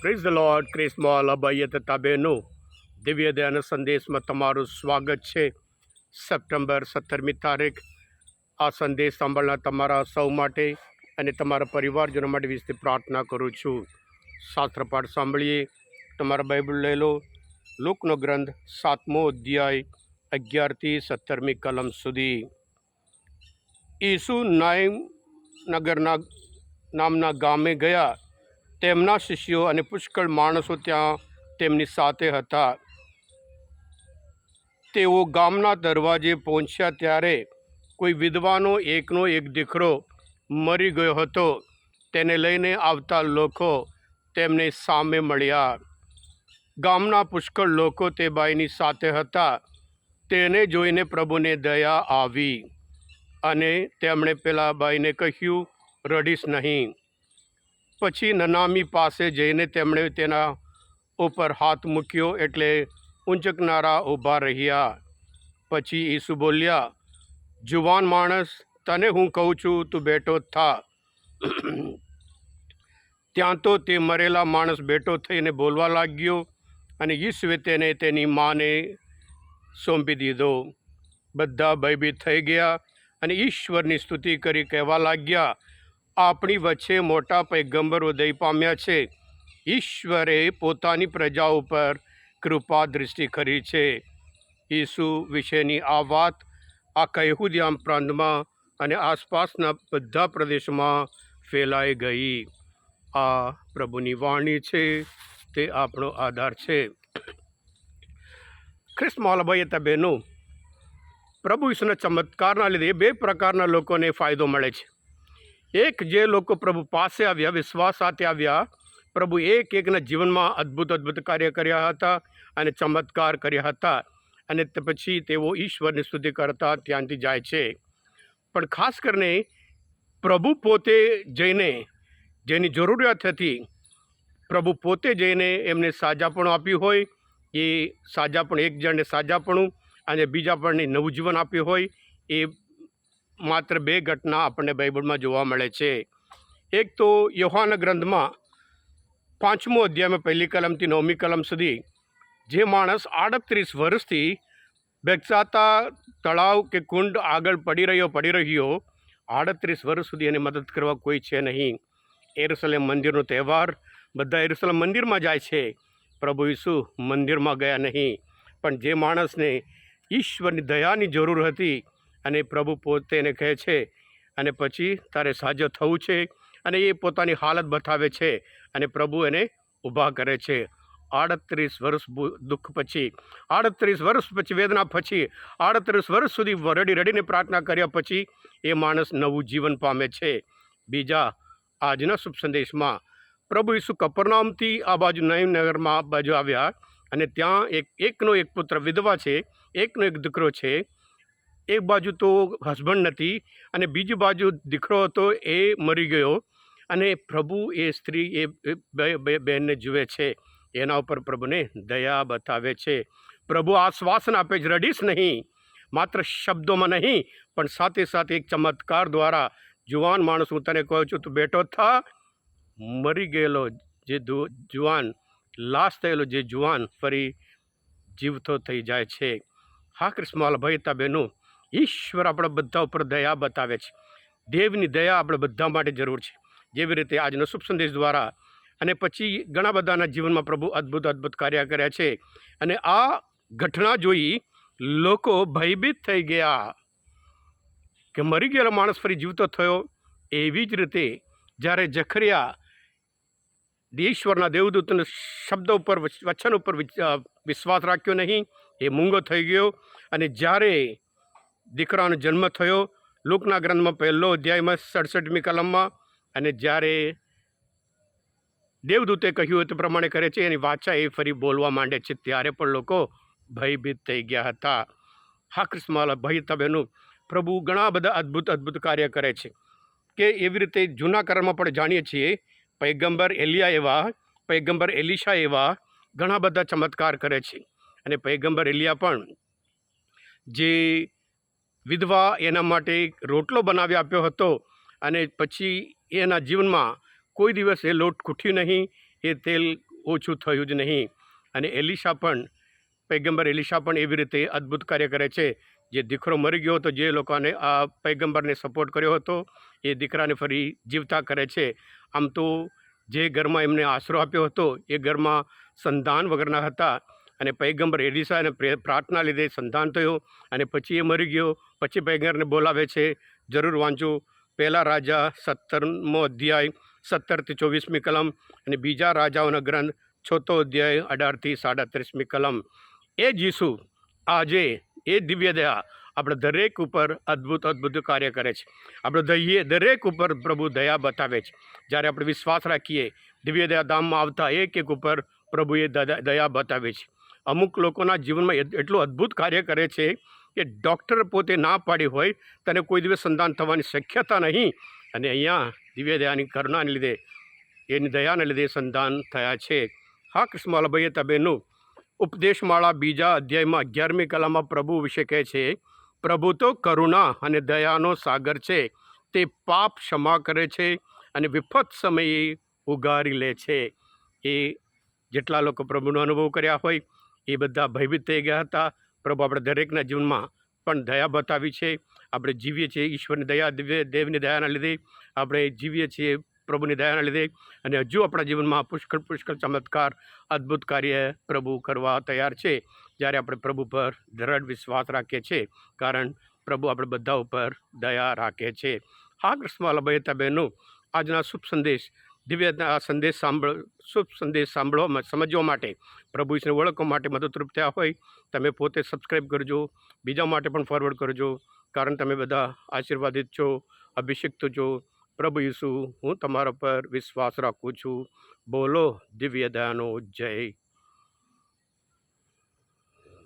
Praise the Lord ક્રિસ્મોલ અભય તથા બહેનો દિવ્ય દયાના સંદેશમાં તમારું સ્વાગત છે સપ્ટેમ્બર સત્તરમી તારીખ આ સંદેશ સાંભળનાર તમારા સૌ માટે અને તમારા પરિવારજનો માટે વિશે પ્રાર્થના કરું છું શાસ્ત્રપાઠ સાંભળીએ તમારા બાઇબલ લઈ લો લોકનો ગ્રંથ સાતમો અધ્યાય અગિયારથી સત્તરમી કલમ સુધી ઈસુ નાઈમ નગરના નામના ગામે ગયા તેમના શિષ્યો અને પુષ્કળ માણસો ત્યાં તેમની સાથે હતા. તેઓ ગામના દરવાજે પહોંચ્યા ત્યારે કોઈ વિધવાનો એકનો એક દીકરો મરી ગયો હતો. તેને લઈને આવતા લોકો તેમને સામે મળ્યા. ગામના પુષ્કળ લોકો તે બાઈની સાથે હતા. તેને જોઈને પ્રભુને દયા આવી અને તેમણે પેલા બાઈને કહ્યું, રડીશ નહીં. પછી નનામી પાસે જઈને તેમણે તેના ઉપર હાથ મૂક્યો એટલે ઊંચકનારા ઊભા રહ્યા. પછી ઈસુ બોલ્યા, જુવાન માણસ, તને હું કહું છું, તું બેઠો થા. ત્યાં તો તે મરેલા માણસ બેઠો થઈને બોલવા લાગ્યો અને ઈસુએ તેને તેની માને સોંપી દીધો. બધા ભયભીત થઈ ગયા અને ઈશ્વરની સ્તુતિ કરી કહેવા લાગ્યા આપણી વચ્ચે મોટા પૈગંબર ઉદય પામ્યા છે. ઈશ્વરે પોતાની પ્રજા ઉપર કૃપા દૃષ્ટિ કરી છે. ઈસુ વિશેની આ વાત આખા યહૂદિયામ પ્રાંતમાં અને આસપાસના બધા પ્રદેશમાં ફેલાઈ ગઈ. આ પ્રભુની વાણી છે, તે આપણો આધાર છે. ખ્રિસ્ત મોલભાઈ હતા બહેનો પ્રભુ ઈસુના ચમત્કારના લીધે બે પ્રકારના લોકોને ફાયદો મળે છે. એક જે લોકો પ્રભુ પાસે આવ્યા, વિશ્વાસ સાથે આવ્યા, પ્રભુ એક એકના જીવનમાં અદ્ભુત અદ્ભુત કાર્ય કર્યા હતા અને ચમત્કાર કર્યા હતા અને તે પછી તેઓ ઈશ્વરની સ્તુતિ કરતા ત્યાંથી જાય છે. પણ ખાસ કરીને પ્રભુ પોતે જઈને, જેની જરૂરિયાત હતી, પ્રભુ પોતે જઈને એમને સાજાપણું આપ્યું હોય, એ સાજાપણ એક જણને સાજાપણું અને બીજા પણને નવું જીવન આપ્યું હોય, એ માત્ર બે ઘટના આપણને બાઇબલમાં જોવા મળે છે. એક તો યોહાના ગ્રંથમાં પાંચમો અધ્યાયમાં પહેલી કલમથી નવમી કલમ સુધી જે માણસ આડત્રીસ વર્ષથી બેગસાતા તળાવ કે કુંડ આગળ પડી રહ્યો પડી રહ્યો, આડત્રીસ વર્ષ સુધી એને મદદ કરવા કોઈ છે નહીં. એરુસલેમ મંદિરનો તહેવાર, બધા એરુસલેમ મંદિરમાં જાય છે. પ્રભુ ઈસુ મંદિરમાં ગયા નહીં. પણ જે માણસને ઈશ્વરની દયાની જરૂર હતી અને પ્રભુ પોતે એને કહે છે, અને પછી તારે સાજો થવું છે, અને એ પોતાની હાલત બતાવે છે, અને પ્રભુ એને ઊભા કરે છે. આડત્રીસ વર્ષ દુઃખ પછી, આડત્રીસ વર્ષ પછી, વેદના પછી, આડત્રીસ વર્ષ સુધી રડી, રડીને પ્રાર્થના કર્યા પછી, એ માણસ નવું જીવન પામે છે. બીજા આજના શુભ સંદેશમાં, પ્રભુ ઈસુ કપરનામથી આ બાજુ નયનગરમાં બાજુ આવ્યા, અને ત્યાં એક, એકનો એક પુત્ર વિધવા છે, એકનો એક દીકરો છે એક બાજુ તો હસબન્ડ નથી અને બીજી બાજુ દીકરો હતો એ મરી ગયો અને પ્રભુ એ સ્ત્રી એ બે- બહેનને જુએ છે. એના ઉપર પ્રભુને દયા બતાવે છે. પ્રભુ આશ્વાસન આપે જ રડીશ નહીં. માત્ર શબ્દોમાં નહીં, પણ સાથે સાથે એક ચમત્કાર દ્વારા જુવાન માણસ હું તને કહું છું, તું બેઠો થા. મરી ગયેલો જે જુવાન, લાશ થયેલો જે જુવાન ફરી જીવતો થઈ જાય છે. હા કૃષ્ણમાલ ભાઈ બહેનો ઈશ્વર આપણા બધા ઉપર દયા બતાવે છે. દેવની દયા આપણે બધા માટે જરૂર છે. જેવી રીતે આજનો શુભ સંદેશ દ્વારા અને પછી ઘણા બધાના જીવનમાં પ્રભુ અદ્ભુત અદ્ભુત કાર્ય કર્યા છે. અને આ ઘટના જોઈ લોકો ભયભીત થઈ ગયા કે મરી ગયેલો માણસ ફરી જીવતો થયો. એવી જ રીતે જ્યારે જખરિયા ઈશ્વરના દેવદૂતના શબ્દ ઉપર વચન ઉપર વિશ્વાસ રાખ્યો નહીં, એ મૂંગો થઈ ગયો. અને જ્યારે દીકરાનો જન્મ થયો. લોકના ગ્રંથમાં પહેલો અધ્યાયમાં સડસઠમી કલમમાં અને જ્યારે દેવદૂતે કહ્યું તે પ્રમાણે કરે છે, એની વાચા એ ફરી બોલવા માંડે છે. ત્યારે પણ લોકો ભયભીત થઈ ગયા હતા. હા, કૃષ્ણમાલા, ભય તબેનું પ્રભુ ઘણા બધા અદ્ભુત અદ્ભુત કાર્ય કરે છે. કે એવી રીતે જૂના કરમાં પણ જાણીએ છીએ, પૈગંબર એલિયા એવા, પૈગંબર એલિશા એવા ઘણા બધા ચમત્કાર કરે છે. અને પૈગંબર એલિયા પણ જે વિધવા એના માટે રોટલો બનાવી આપ્યો હતો અને પછી એના જીવનમાં કોઈ દિવસ એ લોટ ખૂટ્યું નહીં, એ તેલ ઓછું થયું જ નહીં. અને એલિશા પણ, પૈગંબર એલિશા પણ એવી રીતે અદ્ભુત કાર્ય કરે છે. જે દીકરો મરી ગયો હતો, જે લોકોને આ પૈગંબરને સપોર્ટ કર્યો હતો, એ દીકરાને ફરી જીવતા કરે છે. આમ તો જે ઘરમાં એમને આશરો આપ્યો હતો, એ ઘરમાં સંતાન વગરના હતા. અને પૈગંબર એલિસાને પ્રે- પ્રાર્થના લીધે સંતાન થયો અને પછી એ મરી ગયો. પછી પૈગંબરને બોલાવે છે, જરૂર વાંચો, પહેલા રાજા સત્તરમો અધ્યાય, સત્તરથી ચોવીસમી કલમ અને બીજા રાજાઓના ગ્રંથ છોતો અધ્યાય, અઢારથી સાડત્રીસમી કલમ. એ જીસુ આજે એ દિવ્ય દયા આપણે દરેક ઉપર અદ્ભુત અદ્ભુત કાર્ય કરે છે. આપણે દહીએ દરેક ઉપર પ્રભુ દયા બતાવે છે. જ્યારે આપણે વિશ્વાસ રાખીએ, દિવ્ય દયા ધામમાં આવતા એક એક ઉપર પ્રભુએ દયા બતાવે છે. અમુક લોકોના જીવનમાં એટ- એટલું અદ્ભુત કાર્ય કરે છે કે ડૉક્ટર પોતે ના પાડી હોય, તેને કોઈ દિવસ સંતાન થવાની શક્યતા નહીં. અને અહીંયા દિવ્ય દયાની કરુણાને લીધે, એની દયાને લીધે સંતાન થયા છે. હા, કૃષ્ણમાલાભાઈએ તબેનું ઉપદેશમાળા બીજા અધ્યાયમાં અગિયારમી કલામાં પ્રભુ વિશે કહે છે, પ્રભુ તો કરુણા અને દયાનો સાગર છે. તે પાપ ક્ષમા કરે છે અને વિપત સમયે ઉગારી લે છે. એ જેટલા લોકો પ્રભુનો અનુભવ કર્યા હોય એ બધા ભયભીત થઈ ગયા હતા. પ્રભુ આપણે દરેકના જીવનમાં પણ દયા બતાવી છે. આપણે જીવીએ છીએ ઈશ્વરની દયા દેવની દયાના લીધે. આપણે જીવીએ છીએ પ્રભુની દયાના લીધે. અને હજુ આપણા જીવનમાં પુષ્કળ પુષ્કળ, ચમત્કાર, અદ્ભુત કાર્ય પ્રભુ કરવા તૈયાર છે. જ્યારે આપણે પ્રભુ પર દ્રઢ વિશ્વાસ રાખીએ છીએ, કારણ પ્રભુ આપણે બધા ઉપર દયા રાખે છે. હા કૃષ્ણવાલાભાઈ બહેનો, આજના શુભ સંદેશ દિવ્ય આ સંદેશ સાંભળ, શુભ સંદેશ સાંભળવા સમજવા માટે પ્રભુ ઈશ્વરને ઓળખવા માટે મદદરૂપ થયા હોય, તમે પોતે સબસ્ક્રાઈબ કરજો. બીજા માટે પણ ફોરવર્ડ કરજો. કારણ તમે બધા આશીર્વાદિત છો, અભિષિક્ત છો. પ્રભુ ઈસુ, હું તમારા પર વિશ્વાસ રાખું છું. બોલો દિવ્ય દયાનો જય.